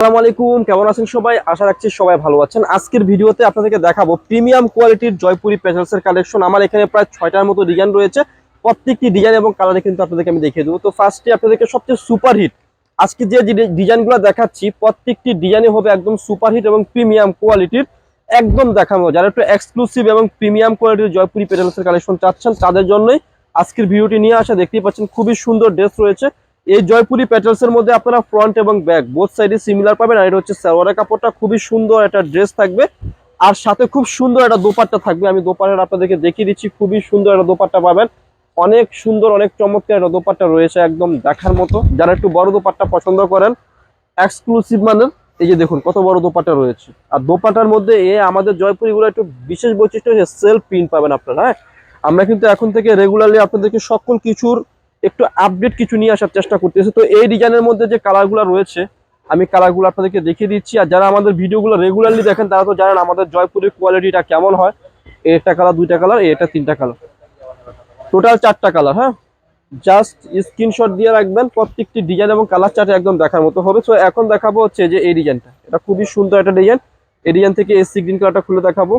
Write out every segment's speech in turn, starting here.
আসসালামু আলাইকুম, কেমন আছেন সবাই? আশা রাখছি সবাই ভালো আছেন। আজকের ভিডিওতে আপনাদেরকে দেখাবো প্রিমিয়াম কোয়ালিটির জয়পুরি পেটালস এর কালেকশন। আমার এখানে প্রায় ছয়টার মতো ডিজাইন রয়েছে। প্রত্যেকটি ডিজাইন এবং কালারে কিন্তু আপনাদেরকে আমি দেখিয়ে দেবো। তো ফার্স্টে আপনাদেরকে সবচেয়ে সুপার হিট আজকে যে ডিজাইনগুলো দেখাচ্ছি, প্রত্যেকটি ডিজাইনই হবে একদম সুপার হিট এবং প্রিমিয়াম কোয়ালিটির একদম দেখানো। যারা একটু এক্সক্লুসিভ এবং প্রিমিয়াম কোয়ালিটির জয়পুরি পেটালস এর কালেকশন চাচ্ছেন, তাদের জন্যই আজকের ভিডিওটি নিয়ে আসা। দেখতেই পাচ্ছেন, খুবই সুন্দর ড্রেস রয়েছে। এই জয়পুরি প্যাটেলস এর মধ্যে আপনারা ফ্রন্ট এবং ব্যাক বোথ সাইডে সিমিলার পাবেন। আর এটা হচ্ছে সালোয়ারের কাপড়টা, খুবই সুন্দর একটা ড্রেস থাকবে। আর সাথে খুব সুন্দর একটা দোপাট্টা থাকবে। আমি দোপাট্টা আপনাদেরকে দেখিয়ে দিচ্ছি, খুবই সুন্দর একটা দোপাট্টা পাবেন। অনেক সুন্দর, অনেক চমৎকার একটা দোপাট্টা রয়েছে একদম দেখার মতো। যারা একটু বড় দোপাট্টা পছন্দ করেন এক্সক্লুসিভ মানের, এই যে দেখুন কত বড় দোপাট্টা রয়েছে। আর দোপাটার মধ্যে এ আমাদের জয়পুরিগুলো একটু বিশেষ বৈশিষ্ট্য হচ্ছে সেলফ প্রিন্ট পাবেন আপনারা হ্যাঁ? আমরা কিন্তু এখন থেকে রেগুলারলি আপনাদেরকে সকল কিছুর একটু আপডেট কিছু নিয়ে আসার চেষ্টা করতেছি। তো এই ডিজাইনের মধ্যে যে কালারগুলো রয়েছে, আমি কালারগুলো আপনাদেরকে দেখিয়ে দিচ্ছি। আর যারা আমাদের ভিডিওগুলো রেগুলারলি দেখেন, তারা তো জানেন আমাদের জয়পুরের কোয়ালিটিটা কেমন হয়। একটা কালার দুইটা কালার এটা তিনটা কালার টোটাল চারটা কালার হ্যাঁ? জাস্ট স্ক্রিনশট দিয়ে রাখবেন, প্রত্যেকটি ডিজাইন এবং কালার চার্ট একদম দেখার মতো হবে। সো এখন দেখাবো হচ্ছে যে এই ডিজাইনটা এটা খুবই সুন্দর একটা ডিজাইন ডিজাইন থেকে এসি গ্রিন কালারটা খুলে দেখাবো।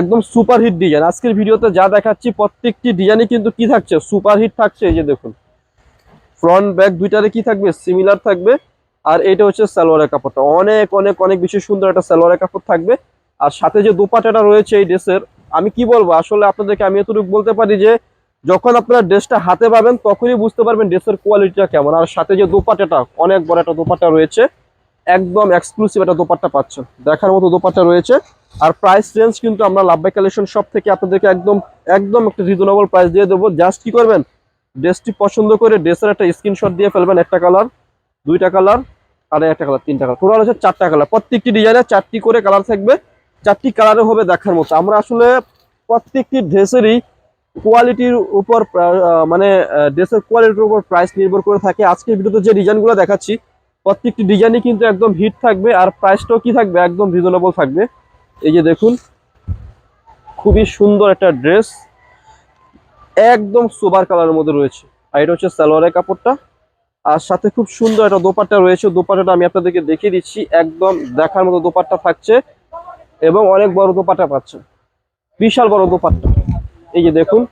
একদম সুপার হিট ডিজাইন আজকের ভিডিওতে যা দেখাচ্ছি, প্রত্যেকটি ডিজাইনই কিন্তু কি থাকছে? সুপার হিট থাকছে, এই যে দেখুন। ফ্রন্ট ব্যাক দুইটারে কি থাকবে? সিমিলার থাকবে। আর এটা হচ্ছে সালোয়ারের কাপড়টা। অনেক অনেক অনেক বেশি সুন্দর একটা সালোয়ারের কাপড় থাকবে। আর সাথে যে দোপাটাটা রয়েছে এই ড্রেসের, আমি কি বলব? আসলে আপনাদেরকে আমি এতটুকু বলতে পারি যে, যখন আপনারা ড্রেসটা হাতে পাবেন, তখনই বুঝতে পারবেন ড্রেসের কোয়ালিটিটা কেমন। আর সাথে যে দোপাটাটা, অনেক বড় একটা দোপাটা রয়েছে একদম এক্সক্লুসিভ একটা দোপাট্টা পাচ্ছেন। দেখার মতো দোপাট্টা রয়েছে। আর প্রাইস রেঞ্জ কিন্তু আমরা লাভবাই কালেকশন সব থেকে আপনাদেরকে একদম একদম একটা রিজনেবল প্রাইস দিয়ে দেবো। জাস্ট কি করবেন? ড্রেসটি পছন্দ করে ড্রেসের একটা স্ক্রিনশট দিয়ে ফেলবেন একটা কালার দুইটা কালার আর একটা কালার তিনটা কালার টোটাল হচ্ছে চারটা কালার প্রত্যেকটি ডিজাইনে চারটি করে কালার থাকবে। চারটি কালারে হবে দেখার মতো। আমরা আসলে প্রত্যেকটি ড্রেসেরই কোয়ালিটির উপর মানে ড্রেসের কোয়ালিটির উপর প্রাইস নির্ভর করে থাকে। আজকের ভিডিওতে যে ডিজাইনগুলো দেখাচ্ছি প্রত্যেকটি ডিজাইনই কিন্তু একদম হিট থাকবে আর প্রাইসটাও কি থাকবে? একদম রিজনেবল থাকবে। এই যে দেখুন, খুবই সুন্দর একটা ড্রেস একদম সোবার কালারের মধ্যে রয়েছে। আর এটা হচ্ছে সালোয়ারের কাপড়টা। আর সাথে খুব সুন্দর একটা দোপাট্টা রয়েছে। দোপাট্টাটা আমি আপনাদেরকে দেখিয়ে দিচ্ছি। একদম দেখার মতো দোপাট্টা থাকছে এবং অনেক বড় দোপাট্টা পাচ্ছে। বিশাল বড় দোপাট্টা। এই যে দেখুন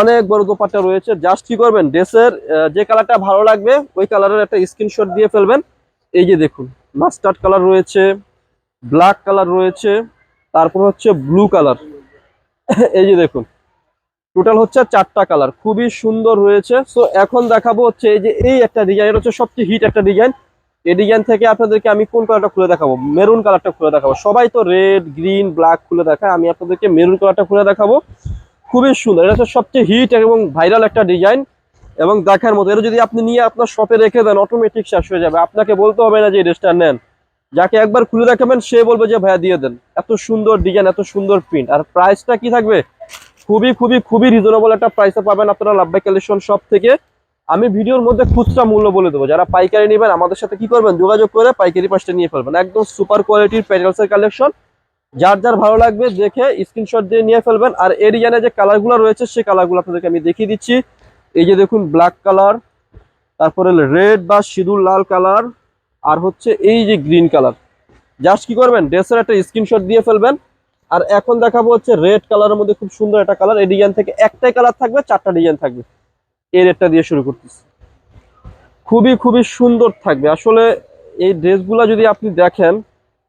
অনেক বড় দোপাট্টা রয়েছে। জাস্ট কি করবেন? ড্রেসের যে কালারটা ভালো লাগবে, ওই কালারের একটা স্ক্রিনশট দিয়ে ফেলবেন। এই যে দেখুন মাস্টার্ড কালার রয়েছে ব্ল্যাক কালার রয়েছে, তারপর হচ্ছে ব্লু কালার এই যে দেখুন টোটাল হচ্ছে চারটা কালার খুবই সুন্দর রয়েছে। সো এখন দেখাবো হচ্ছে এই যে এই একটা ডিজাইন হচ্ছে সবচেয়ে হিট একটা ডিজাইন এই ডিজাইন থেকে আপনাদেরকে আমি কোন কালারটা খুলে দেখাবো? মেরুন কালারটা খুলে দেখাবো। সবাই তো রেড গ্রিন ব্ল্যাক খুলে দেখায়, আমি আপনাদেরকে মেরুন কালারটা খুলে দেখাবো। খুবই সুন্দর। এটা হচ্ছে সবচেয়ে হিট এবং ভাইরাল একটা ডিজাইন এবং দেখার মতো। এটা যদি আপনি নিয়ে আপনার শপে রেখে দেন অটোমেটিক শেষ হয়ে যাবে। আপনাকে বলতে হবে না যে ড্রেসটা নেন। যাকে একবার খুলে দেখাবেন, সে বলবে যে, ভাইয়া, দিয়ে দেন। এত সুন্দর ডিজাইন এত সুন্দর প্রিন্ট আর প্রাইসটা কি থাকবে? খুবই খুবই খুবই রিজনেবল একটা প্রাইসে পাবেন আপনারা লাভবাই কালেকশন শপ থেকে। আমি ভিডিওর মধ্যে খুচরা মূল্য বলে দেবো। যারা পাইকারি নেবেন, আমাদের সাথে কি করবেন? যোগাযোগ করে পাইকারি পাশটা নিয়ে ফেলবেন। একদম সুপার কোয়ালিটির প্যাটেলসের কালেকশন যার যার ভালো লাগবে দেখে স্ক্রিনশট দিয়ে নিয়ে ফেলবেন। আর ডিজাইনে যে কালারগুলো রয়েছে, সেই কালারগুলো আপনাদেরকে আমি দেখিয়ে দিচ্ছি। এই যে দেখুন ব্ল্যাক কালার তারপরে রেড বা সিঁদুর লাল কালার আর হচ্ছে এই যে গ্রিন কালার জাস্ট কি করবেন? ড্রেসের একটা স্ক্রিনশট দিয়ে ফেলবেন। আর এখন দেখাবো হচ্ছে রেড কালারের মধ্যে খুব সুন্দর একটা কালার এই ডিজাইন থেকে একটাই কালার থাকবে, চারটা ডিজাইন থাকবে। এই রেডটা দিয়ে শুরু করতেছি। খুবই খুবই সুন্দর থাকবে। আসলে এই ড্রেসগুলো যদি আপনি দেখেন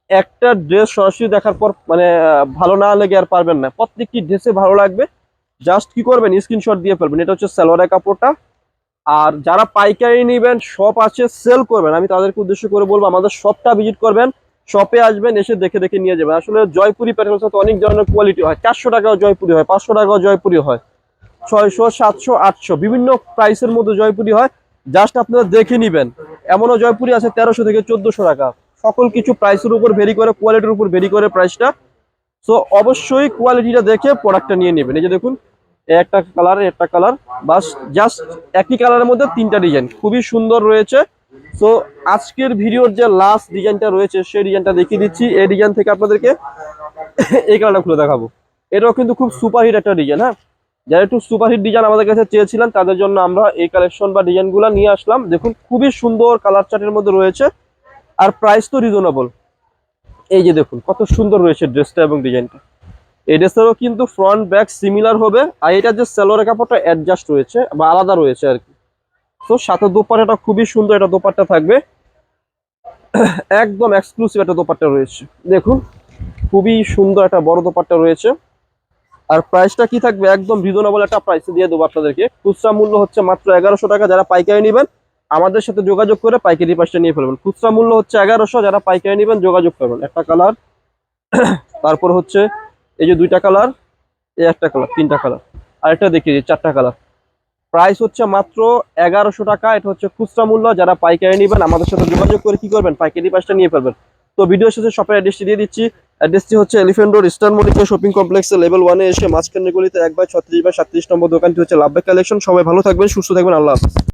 একটা ড্রেস সরাসরি দেখার পর মানে ভালো না লেগে আর পারবেন না। প্রত্যেকটি ড্রেসে ভালো লাগবে। জাস্ট কি করবেন? স্ক্রিনশট দিয়ে ফেলবেন। এটা হচ্ছে সালোয়ারের কাপড়টা। আর যারা পাইকারি নেবেন শপ আছে সেল করবেন। আমি তাদেরকে উদ্দেশ্য করে বলব, আমাদের শপটা ভিজিট করবেন। শপে আসবেন, এসে দেখে দেখে নিয়ে যাবেন। আসলে জয়পুরি প্যাটার্নের সাথে অনেক ধরনের কোয়ালিটি হয়। চারশো টাকাও জয়পুরি হয়, পাঁচশো টাকাও জয়পুরি হয়। ছয়শো, সাতশো, আটশো, বিভিন্ন প্রাইসের মধ্যে জয়পুরি হয়। জাস্ট আপনারা দেখে নিবেন। এমনও জয়পুরি আছে তেরোশো থেকে চোদ্দশো টাকা। সকল কিছু প্রাইসের উপর ভেরি করে কোয়ালিটির উপর ভেরি করে প্রাইসটা সো অবশ্যই কোয়ালিটিটা দেখে প্রোডাক্টটা নিয়ে নেবেন। এই যে দেখুন একটা কালার একটা কালার বাস জাস্ট একই কালারের মধ্যে তিনটা ডিজাইন খুবই সুন্দর রয়েছে। সো আজকের ভিডিওর যে লাস্ট ডিজাইনটা রয়েছে, সেই ডিজাইনটা দেখিয়ে দিচ্ছি। এই ডিজাইন থেকে আপনাদেরকে এই কালারটা খুলে দেখাবো। এটাও কিন্তু খুব সুপারহিট একটা ডিজাইন হ্যাঁ? যারা একটু সুপারহিট ডিজাইন আমাদের কাছে চেয়েছিলেন, তাদের জন্য আমরা এই কালেকশন বা ডিজাইনগুলো নিয়ে আসলাম। দেখুন, খুবই সুন্দর কালার চার্টের মধ্যে রয়েছে। আর প্রাইস তো রিজনেবল এই যে দেখুন, কত সুন্দর রয়েছে ড্রেসটা এবং ডিজাইনটা এই ড্রেসটারও কিন্তু ফ্রন্ট ব্যাক সিমিলার হবে, আর এটা যে সেলোয়ারের কাপড়টা অ্যাডজাস্ট রয়েছে বা আলাদা রয়েছে আর কি। তো সাথে দোপাট্টাটা খুবই সুন্দর এটা দোপাট্টা থাকবে। একদম এক্সক্লুসিভ একটা দোপাট্টা রয়েছে। দেখুন, খুবই সুন্দর একটা বড় দোপাট্টা রয়েছে। আর প্রাইসটা কি থাকবে? একদম রিজনেবল একটা প্রাইসে দিয়ে দেবো আপনাদেরকে। খুচরা মূল্য হচ্ছে মাত্র এগারোশো টাকা। যারা পাইকারি নেবেন আমাদের সাথে যোগাযোগ করে পাইকারি পাশটা নিয়ে ফেলবেন। খুচরা মূল্য হচ্ছে এগারোশো, যারা পাইকারি নেবেন যোগাযোগ করবেন। একটা কালার তারপর হচ্ছে এই যে দুইটা কালার এই একটা কালার তিনটা কালার আরেকটা দেখিয়ে দিই, চারটা কালার প্রাইস হচ্ছে মাত্র এগারোশো টাকা, এটা হচ্ছে খুচরা মূল্য। যারা পাইকারি নেবেন, আমাদের সাথে যোগাযোগ করে কি করবেন? পাইকারি পাশটা নিয়ে ফেলবেন। তো ভিডিও শেষে শপের অ্যাড্রেসটি দিয়ে দিচ্ছি। অ্যাড্রেসটি হচ্ছে Elephant Road Eastern Mallika shopping কমপ্লেক্সে লেভেল ওয়ানে এসে মাঝখানে গলিতে এক বাই ছত্রিশ বাই সাতত্রিশ নম্বর দোকানটি হচ্ছে লাভবাই কালেকশন সবাই ভালো থাকবেন, সুস্থ থাকবেন, আল্লাহ হাফেজ।